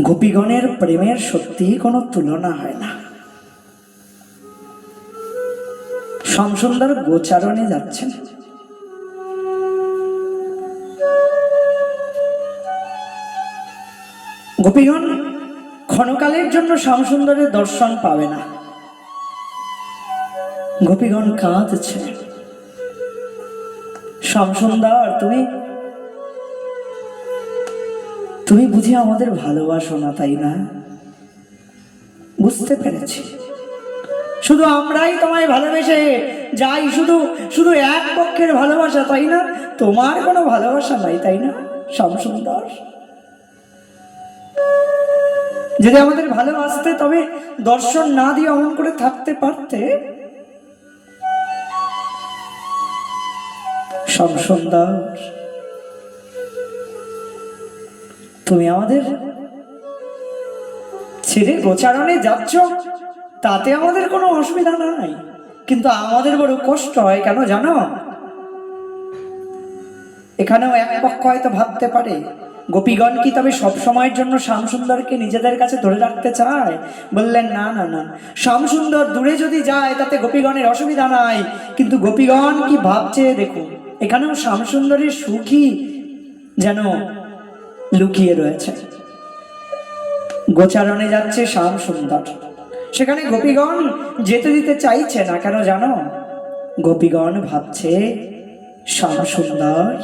গোপীগণের প্রেমের সত্যিই কোনো তুলনা হয় না। শ্যামসুন্দর গোচারণে যাচ্ছেন। গোপীগণ, ক্ষণকালের জন্য শ্যামসুন্দরের দর্শন পাবে না। গোপীগণ কাঁদছে। শ্যামসুন্দর তুমি তুমি বুঝি আমাদের ভালোবাসো না, তাই না? বুঝতে পেরেছি। শুধু আমরাই তোমায় ভালোবেসে যাই, শুধু শুধু এক পক্ষের ভালোবাসা, তাই না? তোমার কোনো ভালোবাসা নাই, তাই না, শ্যামসুন্দর? যদি আমাদের ভালোবাসতে তবে দর্শন না দিয়ে অমন করে থাকতে পারতে? শ্যামসুন্দর। তুমি আমাদের ছেড়ে গোচারণে যাচ্ছ, তাতে আমাদের কোনো অসুবিধা নাই। কিন্তু আমাদের বড় কষ্ট হয় কেন জানো? এখানেও এক পক্ষ হয়তো ভাবতে পারে, গোপীগণ কি তবে সব সময়ের জন্য শ্যামসুন্দরকে নিজেদের কাছে ধরে রাখতে চায়? বললেন, না না না। শ্যামসুন্দর দূরে যদি যায়, তাতে গোপীগণের অসুবিধা নাই। কিন্তু গোপীগণ কি ভাবছে, দেখুন, এখানেও শ্যামসুন্দরের সুখী যেন লুকিয়ে রয়েছে। গোচারণে যাচ্ছে শ্যাম সুন্দর। সেখানে গোপীগণ যেতে দিতে চাইছে না, কেন জানো? গোপীগণ ভাবছে, শ্যাম সুন্দর,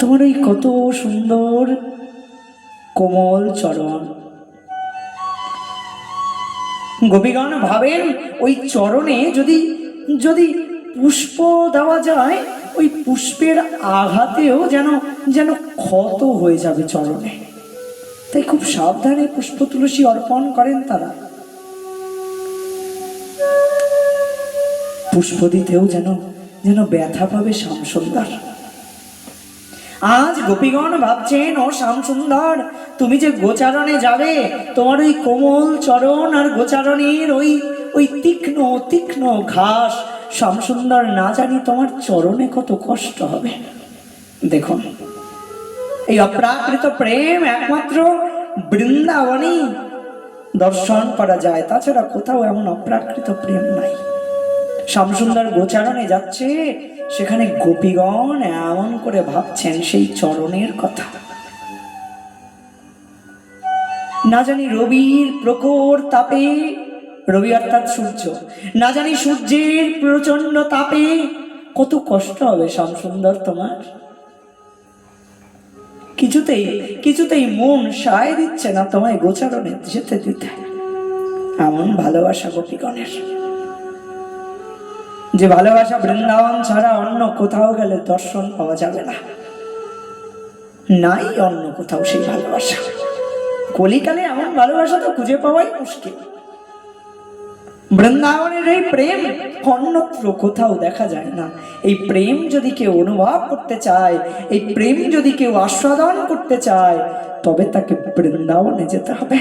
তোমার ওই কত সুন্দর কোমল চরণ। গোপীগণ ভাবেন, ওই চরণে যদি যদি পুষ্প দেওয়া যায় ওই পুষ্পের আঘাতেও যেন যেন ক্ষত হয়ে যাবে চরণে। তাই খুব সাবধানে পুষ্প তুলসী অর্পণ করেন তারা। পুষ্প দিতেও যেন যেন ব্যথা পাবে শ্যামসুন্দর। আজ গোপীগণ ভাবছেন, ও শ্যামসুন্দর, তুমি যে গোচারণে যাবে, তোমার ওই কোমল চরণ আর গোচারণের ওই ওই তীক্ষ্ণ তীক্ষ্ণ ঘাস শ্যামসুন্দর না জানি তোমার চরণে কত কষ্ট হবে। দেখুন, এই অপ্রাকৃত প্রেম একমাত্র বৃন্দাবনই দর্শন করা যায়। তাছাড়া কোথাও এমন অপ্রাকৃত প্রেম নাই। শ্যামসুন্দর গোচারণে যাচ্ছে, সেখানে গোপীগণ এমন করে ভাবছেন সেই চরণের কথা। না জানি রবির প্রখর তাপে রবি অর্থাৎ সূর্য। না জানি সূর্যের প্রচণ্ড তাপে কত কষ্ট হবে, শ্যামসুন্দর তোমার? কিছুতেই কিছুতেই মন সায় দিচ্ছে না তোমায় গোচারণে যেতে দিতে। এমন ভালোবাসা গোপীগণের। যে ভালোবাসা বৃন্দাবন ছাড়া অন্য কোথাও গেলে দর্শন পাওয়া যাবে না। নাই অন্য কোথাও সেই ভালোবাসা। কলিকালে এমন ভালোবাসা তো খুঁজে পাওয়াই মুশকিল। বৃন্দাবনের এই প্রেম অন্যত্র কোথাও দেখা যায় না। এই প্রেম যদি কেউ অনুভব করতে চায়, এই প্রেম যদি কেউ আস্বাদন করতে চায়, তবে তাকে বৃন্দাবনে যেতে হবে।